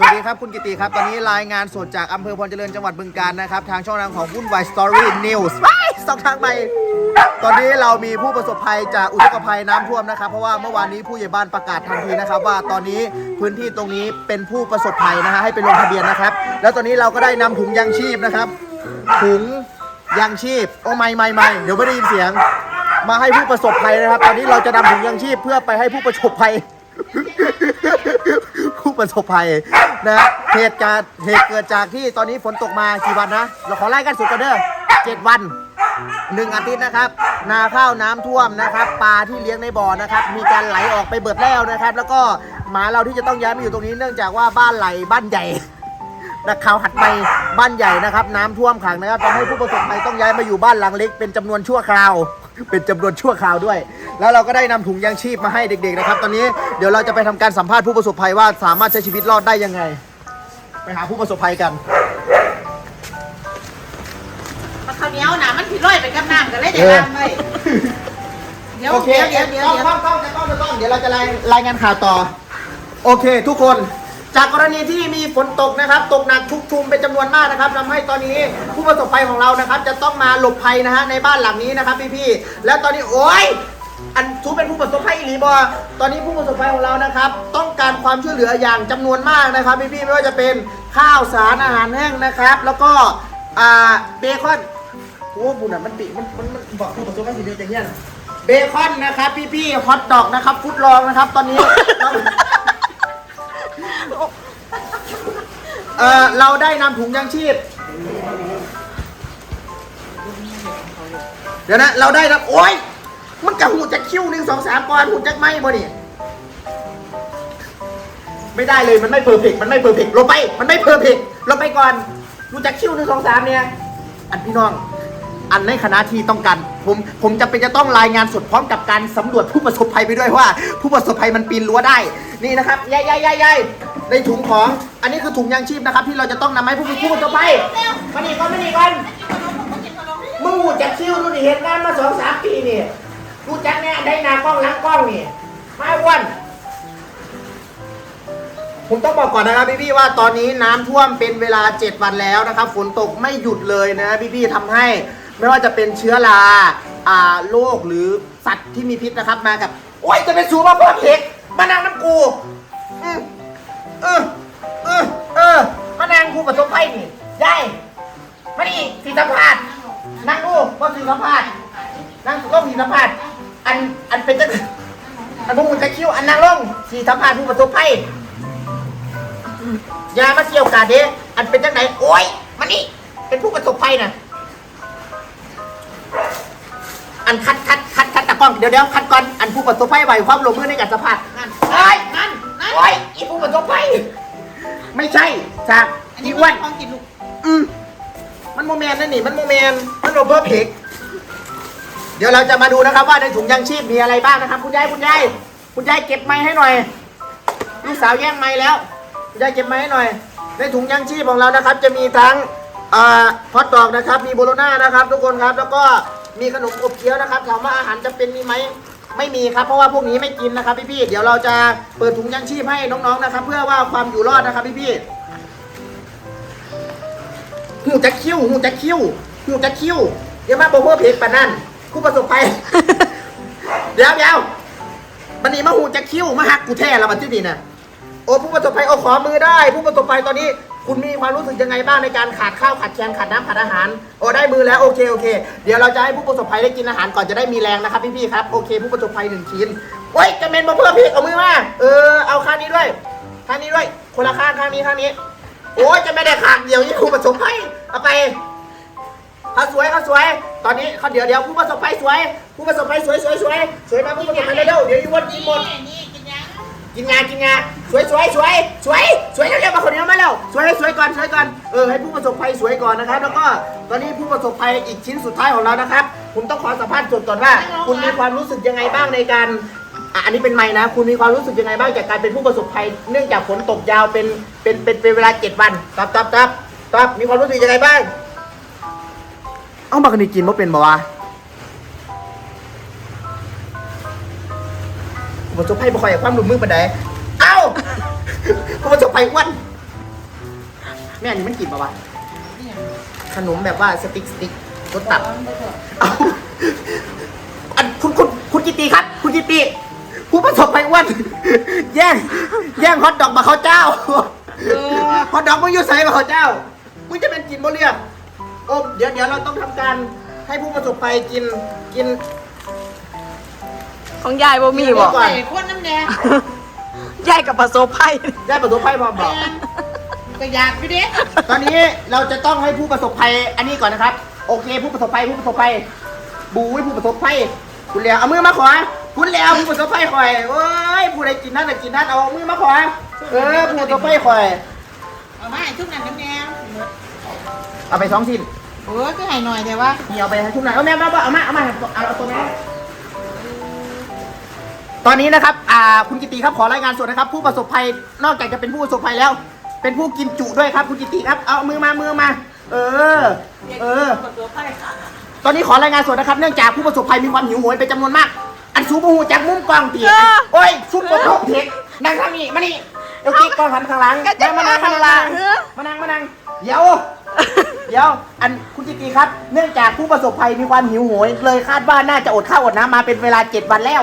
สวัสดีครับคุณกิติครับตอนนี้รายงานสดจากอำเภอพรเจริญจังหวัดบึงกาฬนะครับ ทางช่องทางของวุ่นวายสตอรี่นิวส์สองทางไป ตอนนี้เรามีผู้ประสบภัยจากอุทกภัยน้ำท่วมนะครับ เพราะว่าเมื่อวานนี้ผู้ใหญ่บ้านประกาศทันทีนะครับ ว่าตอนนี้พื้นที่ตรงนี้เป็นผู้ประสบภัยนะฮะให้ไปลงทะเบียนนะครับ แล้วตอนนี้เราก็ได้นำถุงยางชีพนะครับถุงยางชีพโอ้ไม่ไม่ไม่เดี๋ยวไม่ได้ยินเสียง มาให้ผู้ประสบภัยนะครับ ตอนนี้เราจะนำถุงยางชีพเพื่อไปให้ผู้ประสบภัย ผู้ประสบภัยนะฮะเหตุการณ์เหตุเกิดจากที่ตอนนี้ฝนตกมากี่วันนะ เราขอไล่กันสุดกันเด้อเจ็ดวันหนึ่งอาทิตย์นะครับ นาข้าวน้ำท่วมนะครับ ปลาที่เลี้ยงในบ่อนะครับ มีการไหลออกไปเบิดแล้วนะครับ แล้วก็หมาเราที่จะต้องย้ายมาอยู่ตรงนี้เนื่องจากว่าบ้านไหลบ้านใหญ่นักข่าวหัดไปบ้านใหญ่นะครับ น้ำท่วมขังนะครับทำให้ผู้ประสบภัยต้องย้ายมาอยู่บ้านหลังเล็กเป็นจำนวนชั่วคราว เป็นจำนวนชั่วคราวด้วย แล้วเราก็ได้นำถุงยางชีพมาให้เด็กๆนะครับ ตอนนี้เดี๋ยวเราจะไปทำการสัมภาษณ์ผู้ประสบภัยว่าสามารถใช้ชีวิตรอดได้ยังไง ไปหาผู้ประสบภัยกัน มันข้าวเหนียวนะมันผิดร้อยไปกับน้ำกันเลยเดี๋ยวน้ำเลยเดี๋ยวโอเคเดี๋ยวเดี๋ยวต้องเดี๋ยว ต้องต้องต้องต้องต้องเดี๋ยวเราจะรายรายงานข่าวต่อ โอเค ทุกคน จากกรณีที่มีฝนตกนะครับ ตกหนักชุกชุมเป็นจำนวนมากนะครับทำให้ตอนนี้ผู้ประสบภัยของเรานะครับ จะต้องมาหลบภัยนะฮะในบ้านหลังนี้นะครับพี่ๆแล้วตอนนี้โอ้ยอันทูเป็นผู้ประสบภัยอีหลีบอตอนนี้ผู้ประสบภัยของเรานะครับ ต้องการความช่วยเหลืออย่างจำนวนมากนะครับพี่ๆไม่ว่าจะเป็นข้าวสารอาหารแห้งนะครับ แล้วก็อ่าเบคอนโอ้บุญอะมันปีมันมันมันบอกผู้ประสบภัยสิเดียวอย่างเงี้ยนะเบคอนนะครับ พี่พี่ฮอทดอกนะครับฟุตลองนะครับ ตอนนี้ เราเอเราได้นำถุงยางชีพ เดี๋ยวนะ เราได้นะโอ้ยมันกะหูจะคิ้วหนึ่งสองสามก่อนหูจักไหมบ่นี่ไม่ได้เลยมันไม่เพอร์เฟกมันไม่เพอร์เฟกลงไป มันไม่เพอร์เฟกลงไปก่อนรู้จักคิ้วหนึ่งสองสามเนี่ย อันพี่น้อง อันในคณะที่ต้องการผมผมจะเป็นจะต้องรายงานสดพร้อมกับการสำรวจผู้ประสบภัยไปด้วยว่า ผู้ประสบภัยมันปีนรั้วได้ นี่นะครับยายยายยาย ในถุงของ อันนี้คือถุงยางชีพนะครับ ที่เราจะต้องนำให้ผู้ผู้ประสบภัยมานี่ก่อนมานี่ก่อนมึงหูจักคิวดูดิเห็นงานมาสองสามปีนี่รู้จักแน่ได้หนากล้องหลังกล้องนี่มาอ้วนผมต้องบอกก่อนนะครับพี่ๆว่าตอนนี้น้ำท่วมเป็นเวลา 7 วันแล้วนะครับฝนตกไม่หยุดเลยนะพี่ๆทำให้ไม่ว่าจะเป็นเชื้อราอ่าโรคหรือสัตว์ที่มีพิษนะครับมากับ โอ้ยจะเป็นสูมาเพิ่มเล็กมานั่งน้ำกูอืม เออเออเออมานั่งกูประสบภัยนี่ยายมานี่สีสัมผัสนั่งดูว่าสีสัมผัสนั่งลงสีสัมผัสอันอันเป็นจังอันพวกมึงจะคิ้วอันนั่งลงสีสัมผัสผู้ประสบภัยอย่ามาเกี่ยวกาเด้อันเป็นจังไหนโอ้ยมานี่เป็นผู้ประสบภัยนะอันคัดคัดคัดคัดตะกล้องเดี๋ยวเดี๋ยวคัดก่อนอันผู้ประสบภัยไหวความลงมือในการสัมผัสนั่นเอ้ยนั่นนั่นโอ้ยอีผู้ประสบภัยไม่ใช่จากอันอีนี้อ้วนของกินลูกอืมมันโมเมนต์นั่นนี่มันโมเมนต์มันโรเบอร์เพกเดี๋ยวเราจะมาดูนะครับว่าในถุงยางชีพมีอะไรบ้างนะครับ คุณยายคุณยายคุณยายเก็บไม้ให้หน่อยลูกสาวแย่งไม้แล้ว คุณยายเก็บไม้ให้หน่อย ในถุงยางชีพของเรานะครับ จะมีทั้งอ่าฮอทดอกนะครับ มีโบโลน่านะครับ ทุกคนครับ แล้วก็มีขนมอบเคี้ยวนะครับถามว่าอาหารจะเป็นมีไหม ไม่มีครับเพราะว่าพวกนี้ไม่กินนะครับพี่ๆเดี๋ยวเราจะเปิดถุงยางชีพให้น้องๆนะครับ เพื่อว่าความอยู่รอดนะครับพี่ๆหูจะคิ้วหูจะคิ้วหูจะคิ้วเดี๋ยวมาโบเวอร์เพจปะนั่นผู้ประสบภัยเดี๋ยวเดี๋ยวบันนี้มาหูจะคิ้วมาหักกูแท้ละบันที่นี่นะโอ้ผู้ประสบภัยเอาขอมือได้ ผู้ประสบภัยตอนนี้ คุณมีความรู้สึกยังไงบ้างในการขาดข้าวขาดแคลนขาดน้ำขาดอาหาร โอ้ได้มือแล้วโอเคโอเค เดี๋ยวเราจะให้ผู้ประสบภัยได้กินอาหารก่อนจะได้มีแรงนะครับพี่ๆครับโอเค ผู้ประสบภัยหนึ่งชิ้นโอ้ยจะเมนมาเพิ่มพี่เอามือมาเออเอาข้างนี้ด้วยข้างนี้ด้วย คนละข้างข้างนี้ข้างนี้ โอ้ยจะไม่ได้ขาดเดี๋ยวยี่ผู้ประสบภัยเอาไปเขาสวยเขาสวย ตอนนี้เขาเดี๋ยวเดี๋ยวผู้ประสบภัยสวย ผู้ประสบภัยสวยสวยสวยสวยมาผู้ประสบภัยเร็วเดี๋ยวอีวันกินหมด นี่ กินยังานกินงานสวยสวยสวยสวยสวยเร็วๆมาคนเดียวมาแล้วสวยสวยก่อนสวยก่อนเออให้ผู้ประสบภัยสวยก่อนนะครับ แล้วก็ตอนนี้ผู้ประสบภัยอีกชิ้นสุดท้ายของเรานะครับ ผมต้องขอสัมภาษณ์สดก่อนว่า คุณมีความรู้สึกยังไงบ้างในการอะอันนี้เป็นไม้นะ คุณมีความรู้สึกยังไงบ้างจากการเป็นผู้ประสบภัย เนื่องจากฝนตกยาวเป็นเป็นเป็นเป็นเวลาเจ็ดวันตับตับตับตับมีความรู้สึกยังไงบ้าง เอ้าบักนี่กินบ่เป็นบ่วะ ผู้ประสบภัยบ่ค่อยให้ความร่วมมือปานใดเอ้าผู้ประสบภัยอ้วนแม่อันนี้มันกินปะวะขนมแบบว่าสติ๊กสติ๊กรสตับเอาอันคุณคุณคุณกิตติครับ คุณกิตติผู้ประสบภัยอ้วนแย่งแย่งฮอตดอกมาเขาเจ้าฮอตดอกมึงอยู่ใส่มาเขาเจ้ามึงจะเป็นกินบ่เรียกโอ้เดี๋ยวเดี๋ยวเราต้องทำการให้ผู้ประสบภัยกินกิน ของยายบ่มีบ่ก่อนใส่คนน้ำแดงยายกับประสบภัยได้ประสบภัยพอบอกก็อยากไปเด้ตอนนี้เราจะต้องให้ผู้ประสบภัยอันนี้ก่อนนะครับ โอเค ผู้ประสบภัยผู้ประสบภัยบูให้ผู้ประสบภัยคุณแล้วเอามือมาขวาคุณแล้วผู้ประสบภัยคอยโอ้ยผู้ใดกินนั่นน่ะกินนั่นเอามือมาขวาเออผู้ประสบภัยคอยเอามาให้ทุกนั้นน้ำแดงเอาไปสองชิ้นโอ้ยก็ให้หน่อยแต่ว่านี่เอาไปให้ทุกหน่อยเอาแม่มาเอามาเอามาเอาเอาตัวแม่ ตอนนี้นะครับอ่าคุณกิติครับขอรายงานสดนะครับ ผู้ประสบภัยนอกจากจะเป็นผู้ประสบภัยแล้ว เป็นผู้กินจุด้วยครับ คุณกิติครับเอามือมามือมา เออ เออ ตอนนี้ขอรายงานสดนะครับ เนื่องจากผู้ประสบภัยมีความหิวโหยเป็นจำนวนมาก อันซูบูจากมุมกล้องตีเออโอ้ยซุปบนโต๊ะเทคนั่งทางนี้มานี่เดี๋ยวกิ๊กกล้องหันข้างหลังก็จะมานั่งมาข้างหลังมานั่งมานั่งเดี๋ยวเดี๋ยวอันคุณจิตติครับ เนื่องจากผู้ประสบภัยมีความหิวโหยเลยคาดว่าน่าจะอดข้าวอดน้ำมาเป็นเวลาเจ็ดวันแล้ว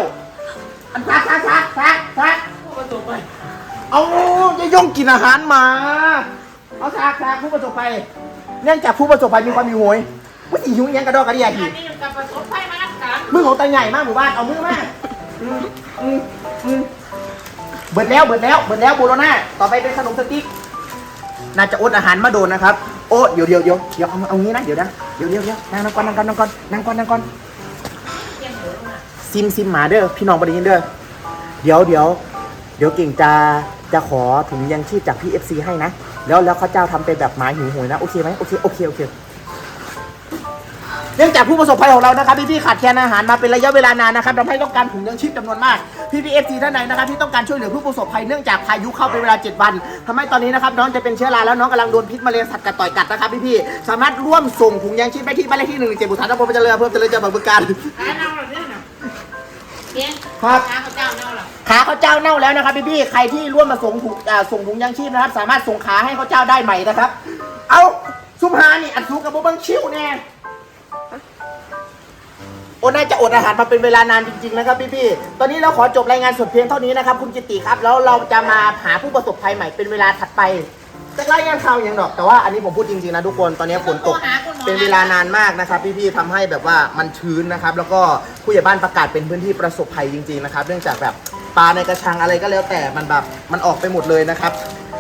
อันซักซักซักซักซักผู้ประสบภัยเอาจะย่องกินอาหารมา เอาซักซักผู้ประสบภัยเนื่องจากผู้ประสบภัยมีความหิวโหยว่าสิหิวยังกระดอกกระเดียอัทีนนี้กับประสบภัยมานักกันมือของตาใหญ่มากหมู่บ้าน เอามือมาเบิดแล้วเบิดแล้วเบิดแล้วโบโลน่าต่อไปเป็นขนมสติ๊ก น่าจะอดอาหารมาโดนนะครับ โอ้เดี๋ยวเดี๋ยวเดี๋ยวเดี๋ยวเอาเอางี้นะ เดี๋ยวนะ เดี๋ยวเดี๋ยวเดี๋ยวนั่งนั่งก่อนนั่งก่อนนั่งก่อนนั่งก่อนนั่งก่อน ซิมซิมหมาเด้อพี่น้องประเด็นเด้อเดี๋ยวเดี๋ยวเดี๋ยวเก่งจะจะขอถุงยังชีพจากพี่เอฟซีให้นะ แล้วแล้วเขาเจ้าทำเป็นแบบหมาหิวโหยนะ โอเคไหมโอเคโอเคโอเคเนื่องจากผู้ประสบภัยของเรานะครับพี่ๆขาดแคลนอาหารมาเป็นระยะเวลานานนะครับทำให้ต้องการถุงยังชีพจำนวนมากพี่พีเอฟซีท่านใดนะครับที่ต้องการช่วยเหลือผู้ประสบภัยเนื่องจากพายุเข้าเป็นเวลา 7 วันทำให้ตอนนี้นะครับน้องจะเป็นเชื้อราแล้วน้องกำลังโดนพิษแมลงสัตว์กัดต่อยกัดนะครับพี่ๆสามารถร่วมส่งถุงยังชีพได้ที่บ้านเลขที่หนึ่งเจ็ดบุษราตำบลเจริญอำเภอเจริญจังหวัดบึงกาฬ เน่าหรอเนี่ยนะเพียงครับหาข้าวเจ้าเน่าหรอขาเขาวเจ้าเน่าแล้วนะครับพี่ๆใครที่ร่วมมาส่งถุงอ่าส่งถุงยังชีพนะครับ สามารถส่งขาให้เขาวเจ้าได้ใหม่นะครับ เอาซุปฮานี่อัดซุปกับโบบังชิวแน่โอ้น่าจะอดอาหารมาเป็นเวลานานจริงๆนะครับพี่ๆตอนนี้เราขอจบรายงานสดเพียงเท่านี้นะครับคุณกิติครับ แล้วเราจะมาหาผู้ประสบภัยใหม่เป็นเวลาถัดไป จะรายงานข่าวอย่างดอก แต่ว่าอันนี้ผมพูดจริงๆนะทุกคนตอนนี้ฝนตกเป็นเวลานานมากนะครับ พี่ๆทำให้แบบว่ามันชื้นนะครับ แล้วก็ผู้ใหญ่บ้านประกาศเป็นพื้นที่ประสบภัยจริงๆนะครับ เนื่องจากแบบปลาในกระชังอะไรก็แล้วแต่มันแบบมันออกไปหมดเลยนะครับ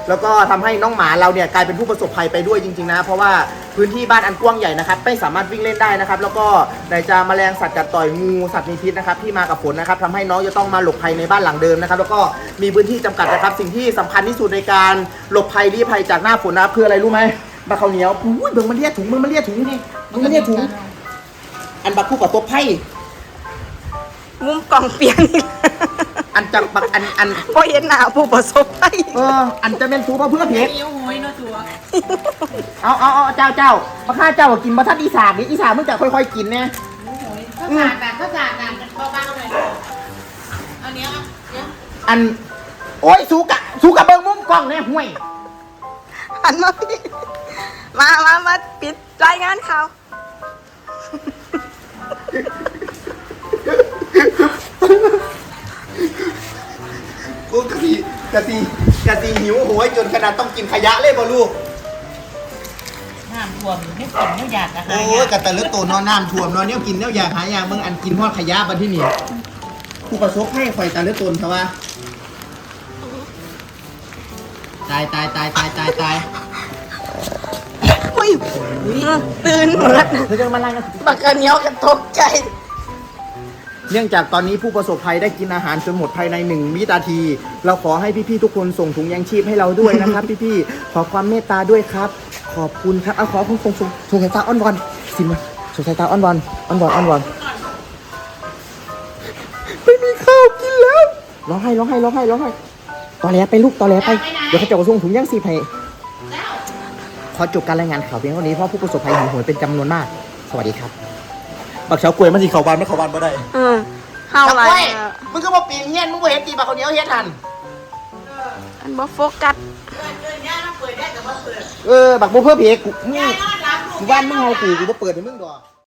แล้วก็ทำให้น้องหมาเราเนี่ยกลายเป็นผู้ประสบภัยไปด้วยจริงๆนะ เพราะว่าพื้นที่บ้านอันกว้างใหญ่นะครับไม่สามารถวิ่งเล่นได้นะครับ แล้วก็ไหนจะแมลงสัตว์กัดต่อยงูสัตว์มีพิษนะครับที่มากับฝนนะครับทำให้น้องจะต้องมาหลบภัยในบ้านหลังเดิมนะครับ แล้วก็มีพื้นที่จำกัดนะครับ สิ่งที่สำคัญที่สุดในการหลบภัยรีภัยจากหน้าฝนนะครับคืออะไรรู้ไหมบะข้าวเหนียวอุ้ยเบิ่งมันเลียถุงมึงมันเลียถุงนี่มึงมันเลียถุง อันบักคู่กับตัวไพ่มุมกล่องเปียงนี่ อันจังบักอันอันบ่เห็นหน้าผู้ประสบภัยเอออันจะเป็นสูบเพื่อเพกเนี้ยวหอยเนาะตัวเอาเอาเอาเจ้าเจ้ามาข้าเจ้ากินมาทัดอีสานนี่อีสานมึงจะค่อยๆกินเนี่ยข้าวสารกันข้าวสารกันเบาๆหน่อยเอาเนี้ยเอาเนี้ยอันโอ้ยสูกะสูกะเบิ้งมุมกล้องเนี่ยห่วยหันมาพี่มามามาปิดรายงานข่าว กะสีกะสีหิวโหยจนขนาดต้องกินขยะเลยบ่ลูก น้ำท่วมไม่กินไม่อยากอะโอ้ยกะแต่เลือดโตนอนน้ำท่วมนอนเนี่ยกินเนี่ยอยากหาอย่างมึงอันกินฮอดขยะบันที่นี่ผู้ประสบให้ข่อยตาเลือดโตนเขาว่าตายตายตายตายตายตายอุ้ยตื่นหมดเธอจะมาไล่กันบักกะเหนียวกันตกใจ เนื่องจากตอนนี้ผู้ประสบภัยได้กินอาหารจนหมดภายในหนึ่งวินาที เราขอให้พี่ๆทุกคนส่งถุงยังชีพให้เราด้วยนะครับ พี่ๆขอความเมตตาด้วยครับ ขอบคุณครับเอาขอส่งส่งส่งส่งสายตาอ้อนวอนสิมาส่งสายตาอ้อนวอนอ้อนวอนอ้อนวอนไม่มีข้าวกินแล้วร้องไห้ร้องไห้ร้องไห้ร้องไห้ตอแหลไปลูกตอแหลไปเดี๋ยวเขาจะเอาส่งถุงยังชีพให้แล้วขอจบการรายงานข่าวเพียงเท่านี้เพราะผู้ประสบภัยหิวโหยเป็นจำนวนมาก สวัสดีครับ บักเฉากล้วยมันสิเขาบานไม่เขาบานไม่ได้เออเฮาไรเว้ยมึงก็มาปีนเฮียนมึงบ่เห็นตีบักเขาวเหนียวเฮ็ดทัน อันบ่โฟกัสเกิดเกิดย่าเราเปิดได้แต่ว่าเปิดเออ บักบ่เพื่อเพกกูมึงยายนอนหลับลูกกูบ้านมึงเอากูกูบ่เปิดให้มึงดอก